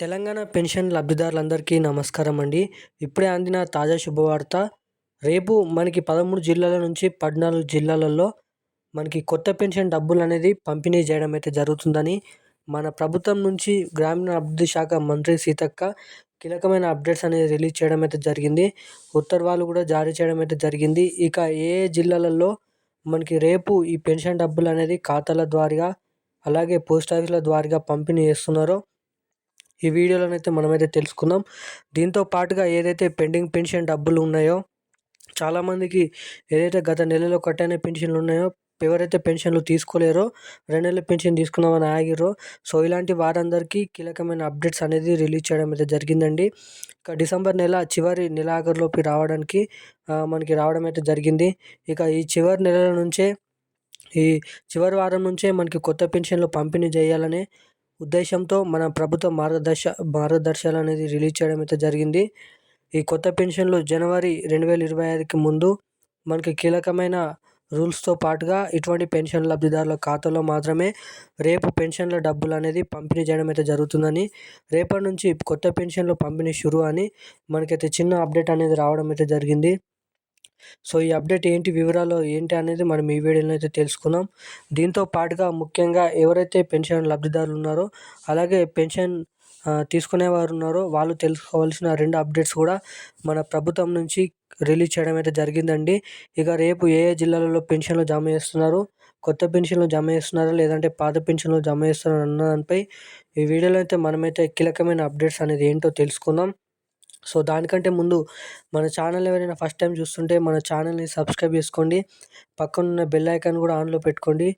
Telangana pension లబ్ధిదారులందరికీ నమస్కారం అండి. ఇప్పుడే అందిన తాజా శుభవార్త. రేపు మనకి పదమూడు జిల్లాల నుంచి పద్నాలుగు జిల్లాలలో మనకి కొత్త పెన్షన్ డబ్బులు అనేది పంపిణీ చేయడం అయితే జరుగుతుందని మన ప్రభుత్వం నుంచి గ్రామీణ అభివృద్ధి శాఖ మంత్రి సీతక్క కీలకమైన అప్డేట్స్ అనేది రిలీజ్ చేయడం అయితే జరిగింది. ఉత్తర్వులు కూడా జారీ చేయడం అయితే జరిగింది. ఇక ఏ జిల్లాలలో మనకి రేపు ఈ పెన్షన్ డబ్బులు అనేది ఖాతాల ద్వారా అలాగే పోస్ట్ ఆఫీసుల ద్వారా పంపిణీ చేస్తున్నారో ఈ వీడియోలోనైతే మనమైతే తెలుసుకుందాం. దీంతో పాటుగా ఏదైతే పెండింగ్ పెన్షన్ డబ్బులు ఉన్నాయో చాలామందికి ఏదైతే గత నెలలో కట్టైన పెన్షన్లు ఉన్నాయో ఎవరైతే పెన్షన్లు తీసుకోలేరో రెండు నెలల పెన్షన్ తీసుకుందామని ఆగిరో సో ఇలాంటి వారందరికీ కీలకమైన అప్డేట్స్ అనేది రిలీజ్ చేయడం అయితే జరిగిందండి. ఇక డిసెంబర్ నెల చివరి నెలాఖరులోకి రావడానికి మనకి రావడం అయితే జరిగింది. ఇక ఈ చివరి నెలల నుంచే ఈ చివరి వారం నుంచే మనకి కొత్త పెన్షన్లు పంపిణీ చేయాలని ఉద్దేశంతో మన ప్రభుత్వ మార్గదర్శ మార్గదర్శకాలు అనేది రిలీజ్ చేయడం అయితే జరిగింది. ఈ కొత్త పెన్షన్లు జనవరి రెండు వేల ఇరవై ఐదుకి ముందు మనకి కీలకమైన రూల్స్తో పాటుగా ఇటువంటి పెన్షన్ లబ్ధిదారుల ఖాతాలో మాత్రమే రేపు పెన్షన్ల డబ్బులు అనేది పంపిణీ చేయడం అయితే జరుగుతుందని రేపటి నుంచి కొత్త పెన్షన్లు పంపిణీ షురు అని మనకైతే చిన్న అప్డేట్ అనేది రావడం అయితే జరిగింది. సో ఈ అప్డేట్ ఏంటి వివరాలు ఏంటి అనేది మనం ఈ వీడియోలో అయితే తెలుసుకుందాం. దీంతో పాటుగా ముఖ్యంగా ఎవరైతే పెన్షన్ లబ్ధిదారులు ఉన్నారో అలాగే పెన్షన్ తీసుకునేవారు ఉన్నారో వాళ్ళు తెలుసుకోవాల్సిన రెండు అప్డేట్స్ కూడా మన ప్రభుత్వం నుంచి రిలీజ్ చేయడం అయితే జరిగిందండి. ఇక రేపు ఏ ఏ జిల్లాలలో పెన్షన్లు జమ చేస్తున్నారు కొత్త పెన్షన్లు జమ చేస్తున్నారా లేదంటే పాత పెన్షన్లు జమ చేస్తున్నారా అన్న దానిపై ఈ వీడియోలో అయితే మనమైతే కీలకమైన అప్డేట్స్ అనేది ఏంటో తెలుసుకుందాం. సో దానికంటే ముందు మన ఛానల్ ఎవరైనా ఫస్ట్ టైం చూస్తుంటే మన ఛానల్ని సబ్స్క్రైబ్ చేసుకోండి. పక్కనున్న బెల్ ఐకాన్ కూడా ఆన్లో పెట్టుకోండి.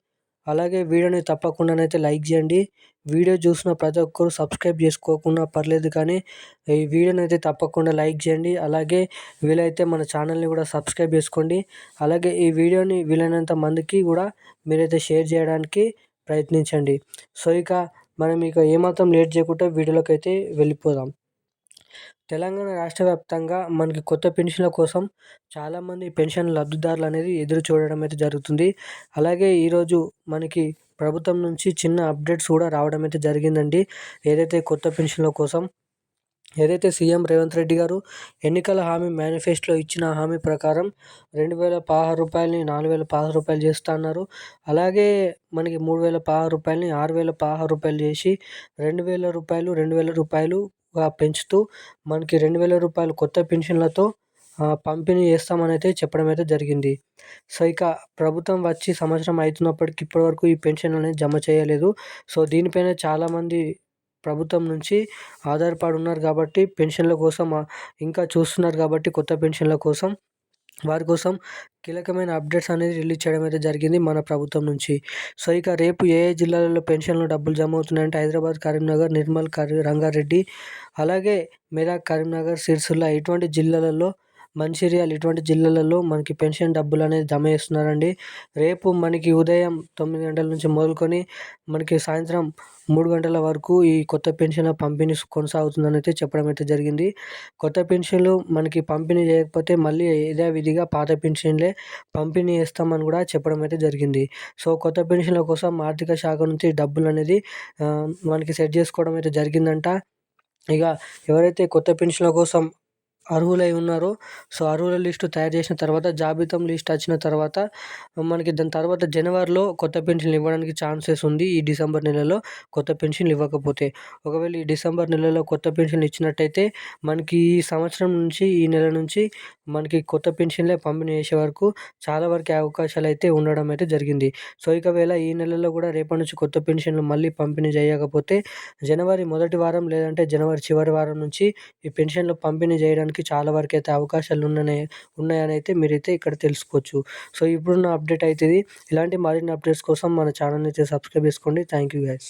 అలాగే వీడియోని తప్పకుండానైతే లైక్ చేయండి. వీడియో చూసిన ప్రతి ఒక్కరు సబ్స్క్రైబ్ చేసుకోకుండా పర్లేదు కానీ ఈ వీడియోని అయితే తప్పకుండా లైక్ చేయండి. అలాగే వీలైతే మన ఛానల్ని కూడా సబ్స్క్రైబ్ చేసుకోండి. అలాగే ఈ వీడియోని వీలైనంత మందికి కూడా మీరైతే షేర్ చేయడానికి ప్రయత్నించండి. సో ఇక మనం ఇక ఏమాత్రం లేట్ చేయకుండా వీడియోలోకి అయితే వెళ్ళిపోదాం. తెలంగాణ రాష్ట్ర వ్యాప్తంగా మనకి కొత్త పెన్షన్ల కోసం చాలామంది పెన్షన్ లబ్ధిదారులు అనేది ఎదురు చూడడం అయితే జరుగుతుంది. అలాగే ఈరోజు మనకి ప్రభుత్వం నుంచి చిన్న అప్డేట్స్ కూడా రావడం అయితే జరిగిందండి. ఏదైతే కొత్త పెన్షన్ల కోసం ఏదైతే సీఎం రేవంత్ రెడ్డి గారు ఎన్నికల హామీ మేనిఫెస్టోలో ఇచ్చిన హామీ ప్రకారం రెండు వేల పదహారు రూపాయలని నాలుగు వేల పదహారు రూపాయలు చేస్తా అన్నారు. అలాగే మనకి మూడు వేల పదహారు రూపాయలని ఆరు వేల పదహారు రూపాయలు చేసి రెండు వేల రూపాయలు రెండు వేల రూపాయలు పెంచుతూ మనకి రెండు వేల రూపాయలు కొత్త పెన్షన్లతో పంపిణీ చేస్తామని అయితే చెప్పడం అయితే జరిగింది. సో ఇక ప్రభుత్వం వచ్చి సంవత్సరం అవుతున్నప్పటికి ఇప్పటివరకు ఈ పెన్షన్ అనేది జమ చేయలేదు. సో దీనిపైన చాలామంది ప్రభుత్వం నుంచి ఆధారపడి ఉన్నారు కాబట్టి పెన్షన్ల కోసం ఇంకా చూస్తున్నారు కాబట్టి కొత్త పెన్షన్ల కోసం. వారి కోసం కీలకమైన అప్డేట్స్ అనేది రిలీజ్ చేయడం అయితే జరిగింది మన ప్రభుత్వం నుంచి. సో ఇక రేపు ఏ ఏ జిల్లాలలో పెన్షన్లు డబ్బులు జమ అవుతున్నాయంటే హైదరాబాద్ కరీంనగర్ నిర్మల్ కరీ రంగారెడ్డి అలాగే మెదక్ కరీంనగర్ సిరిసిల్ల ఇటువంటి జిల్లాలలో మంచిర్యాల ఇటువంటి జిల్లాలలో మనకి పెన్షన్ డబ్బులు అనేది జమ చేస్తున్నారండి. రేపు మనకి ఉదయం తొమ్మిది గంటల నుంచి మొదలుకొని మనకి సాయంత్రం మూడు గంటల వరకు ఈ కొత్త పెన్షన్ల పంపిణీ కొనసాగుతుందని అయితే చెప్పడం అయితే జరిగింది. కొత్త పెన్షన్లు మనకి పంపిణీ చేయకపోతే మళ్ళీ విధిగా పాత పెన్షన్లే పంపిణీ చేస్తామని కూడా చెప్పడం అయితే జరిగింది. సో కొత్త పెన్షన్ల కోసం ఆర్థిక శాఖ నుంచి డబ్బులు అనేది మనకి సెట్ చేసుకోవడం అయితే జరిగిందంట. ఇక ఎవరైతే కొత్త పెన్షన్ల కోసం అర్హులై ఉన్నారో సో అర్హుల లిస్టు తయారు చేసిన తర్వాత జాబితా లిస్ట్ వచ్చిన తర్వాత మనకి దాని తర్వాత జనవరిలో కొత్త పెన్షన్లు ఇవ్వడానికి ఛాన్సెస్ ఉంది. ఈ డిసెంబర్ నెలలో కొత్త పెన్షన్లు ఇవ్వకపోతే. ఒకవేళ ఈ డిసెంబర్ నెలలో కొత్త పెన్షన్లు ఇచ్చినట్టయితే మనకి ఈ సంవత్సరం నుంచి ఈ నెల నుంచి మనకి కొత్త పెన్షన్లే పంపిణీ చేసే వరకు చాలా వరకు అవకాశాలు అయితే ఉండడం అయితే జరిగింది. సో ఒకవేళ ఈ నెలలో కూడా రేపటి నుంచి కొత్త పెన్షన్లు మళ్ళీ పంపిణీ చేయకపోతే జనవరి మొదటి వారం లేదంటే జనవరి చివరి వారం నుంచి ఈ పెన్షన్లు పంపిణీ చేయడానికి మనకి చాలా వరకు అయితే అవకాశాలు ఉన్నాయి ఉన్నాయని అయితే మీరైతే ఇక్కడ తెలుసుకోవచ్చు. సో ఇప్పుడున్న అప్డేట్ అయితే ఇది ఇలాంటి మరిన్ని అప్డేట్స్ కోసం మన ఛానల్ని అయితే సబ్స్క్రైబ్ చేసుకోండి. Thank you guys